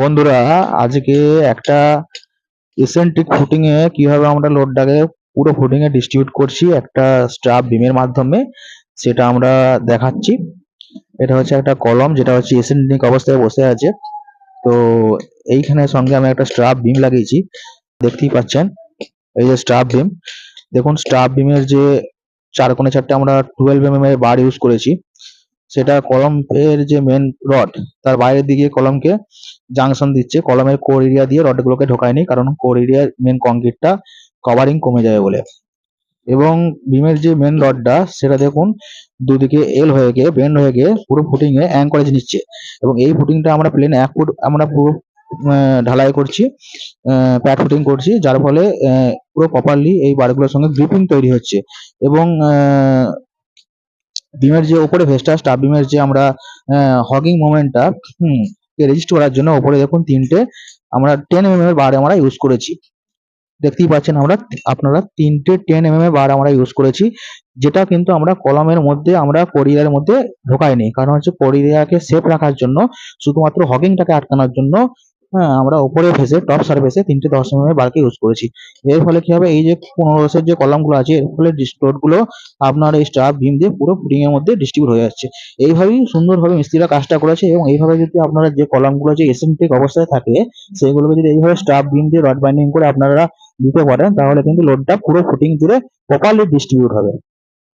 বন্ধুরা, আজকে একটা এসেন্ট্রিক ফুটিং এ কীভাবে আমরা লোডটাকে পুরো ফুটিং এ ডিস্ট্রিবিউট করছি একটা স্টাফ বিমের মাধ্যমে, সেটা আমরা দেখাচ্ছি। এটা হচ্ছে একটা কলম, যেটা হচ্ছে এসেন্ট্রিক অবস্থায় বসে আছে। তো এইখানে সঙ্গে আমি একটা স্টাফ বিম লাগিয়েছি, দেখতেই পাচ্ছেন? এই যে স্টাফ বিম দেখুন স্টাফ বিমের যে চার কোণে চারটে আমরা টুয়েলভ এম এর বার ইউজ করেছি। সেটা কলমের যে মেন রড তার বাইরের দিকে কলমকে জাংশন দিচ্ছে। কলমের কোর এরিয়া দিয়ে রডগুলোকে ঢোকায়নি কারণ কোর এরিয়ার মেন কংক্রিটটা কভারিং কমে যাবে বলে। এবং বিমের যে মেন রডটা সেটা দেখুন দুদিকে এল হয়ে গিয়ে বেন্ড হয়ে গিয়ে পুরো ফুটিং এ অ্যাঙ্করেজ নিচ্ছে। এবং এই ফুটিংটা আমরা প্লেন এক ফুট, আমরা পুরো ঢালাই করছি প্যাড ফুটিং করছি, যার ফলে পুরো প্রপারলি এই বারগুলোর সঙ্গে গ্রিপিং তৈরি হচ্ছে। এবং বিমের যে উপরে ভেস্টা স্টাফ বিমের যে আমরা হগিং মোমেন্টটা হুম রেজিস্ট করার জন্য উপরে দেখুন তিনটে, আমরা টেন এম এর বার আমরা ইউজ করেছি। দেখতেই পাচ্ছেন আমরা, আপনারা তিনটে টেন এম এর বার আমরা ইউজ করেছি, যেটা কিন্তু আমরা কলমের মধ্যে আমরা কোরিয়ার মধ্যে ঢোকাইনি। কারণ হচ্ছে কোরিয়াকে সেফ রাখার জন্য, শুধুমাত্র হগিংটাকে আটকানোর জন্য হ্যাঁ আমরা উপরে ফেসে টপ সার্ফেসে তিনটে দশ এম এর বারকে ইউজ করেছি। এর ফলে কি হবে? এই যে পনেরো রসের যে কলামগুলো আছে, এর ফলে গুলো আপনার এই স্টাফ বিম দিয়ে পুরো এর মধ্যে ডিস্ট্রিবিউট হয়ে যাচ্ছে। এইভাবেই সুন্দরভাবে মিস্ত্রিরা কাজটা করেছে এবং এইভাবে যদি আপনারা যে কলামগুলো যে এসেন্ট্রিক অবস্থায় থাকে, সেগুলোকে যদি এইভাবে স্টাফ বিম দিয়ে রড বাইন্ডিং করে আপনারা দিতে পারেন, তাহলে কিন্তু লোডটা পুরো ফুটিং জুড়ে প্রপারলি ডিস্ট্রিবিউট হবে।